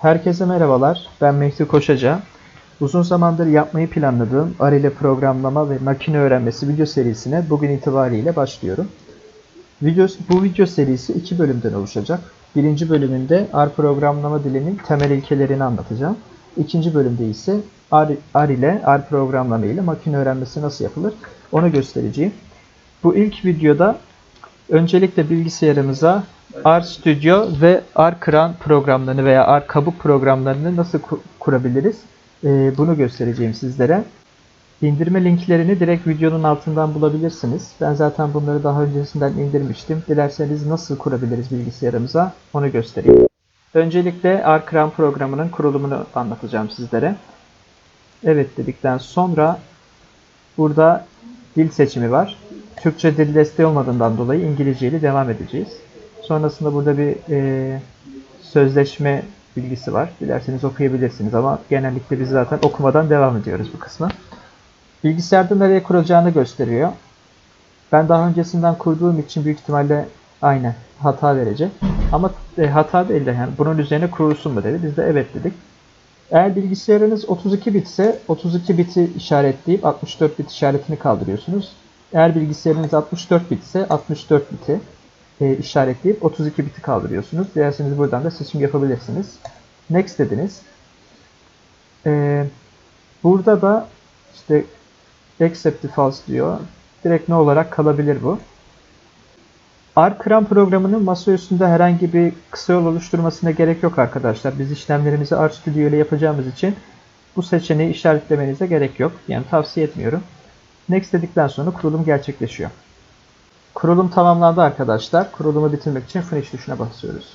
Herkese merhabalar. Ben Mehdi Koşaca. Uzun zamandır yapmayı planladığım R ile programlama ve makine öğrenmesi video serisine bugün itibariyle başlıyorum. Video, bu video serisi iki bölümden oluşacak. Birinci bölümünde R programlama dilinin temel ilkelerini anlatacağım. İkinci bölümde ise R, R ile R programlama ile makine öğrenmesi nasıl yapılır onu göstereceğim. Bu ilk videoda öncelikle bilgisayarımıza R Studio ve R Kran programlarını veya R Kabuk programlarını nasıl ku- kurabiliriz? Ee, bunu göstereceğim sizlere. İndirme linklerini direkt videonun altından bulabilirsiniz. Ben zaten bunları daha öncesinden indirmiştim. Dilerseniz nasıl kurabiliriz bilgisayarımıza onu göstereyim. Öncelikle R Kran programının kurulumunu anlatacağım sizlere. Evet dedikten sonra burada dil seçimi var. Türkçe dil desteği olmadığından dolayı İngilizce ile devam edeceğiz. Sonrasında burada bir e, sözleşme bilgisi var. Dilerseniz okuyabilirsiniz ama genellikle biz zaten okumadan devam ediyoruz bu kısmı. Bilgisayarda nereye kurulacağını gösteriyor. Ben daha öncesinden kurduğum için büyük ihtimalle aynı hata verecek. Ama e, hata değil de yani bunun üzerine kurulsun mu dedi. Biz de evet dedik. Eğer bilgisayarınız 32 bit ise 32 biti işaretleyip 64 bit işaretini kaldırıyorsunuz. Eğer bilgisayarınız 64 bit ise 64 biti e, işaretleyip 32 biti kaldırıyorsunuz. Dilerseniz buradan da seçim yapabilirsiniz. Next dediniz. E, burada da işte accept defaults diyor. Direkt ne olarak kalabilir bu. R-Kran programının masa üstünde herhangi bir kısa yol oluşturmasına gerek yok arkadaşlar. Biz işlemlerimizi RStudio ile yapacağımız için bu seçeneği işaretlemenize gerek yok. Yani tavsiye etmiyorum. Next dedikten sonra kurulum gerçekleşiyor. Kurulum tamamlandı arkadaşlar. Kurulumu bitirmek için Finish tuşuna basıyoruz.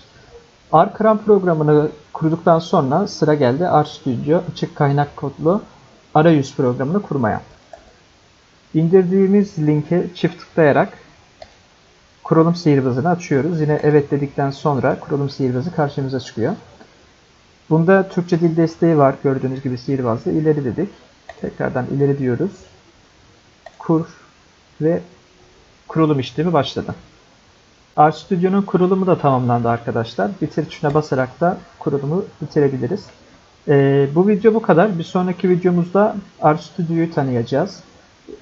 R-Kran programını kurduktan sonra sıra geldi RStudio açık kaynak kodlu arayüz programını kurmaya. İndirdiğimiz linke çift tıklayarak kurulum sihirbazını açıyoruz. Yine evet dedikten sonra kurulum sihirbazı karşımıza çıkıyor. Bunda Türkçe dil desteği var. Gördüğünüz gibi sihirbazda ileri dedik. Tekrardan ileri diyoruz. Kur ve kurulum işlemi başladı. RStudio'nun kurulumu da tamamlandı arkadaşlar. Bitir tuşuna basarak da kurulumu bitirebiliriz. Ee, bu video bu kadar. Bir sonraki videomuzda RStudio'yu tanıyacağız.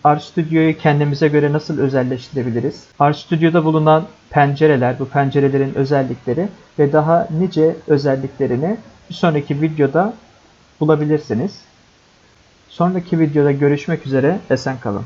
RStudio'yu kendimize göre nasıl özelleştirebiliriz? RStudio'da bulunan pencereler, bu pencerelerin özellikleri ve daha nice özelliklerini bir sonraki videoda bulabilirsiniz. Sonraki videoda görüşmek üzere. Esen kalın.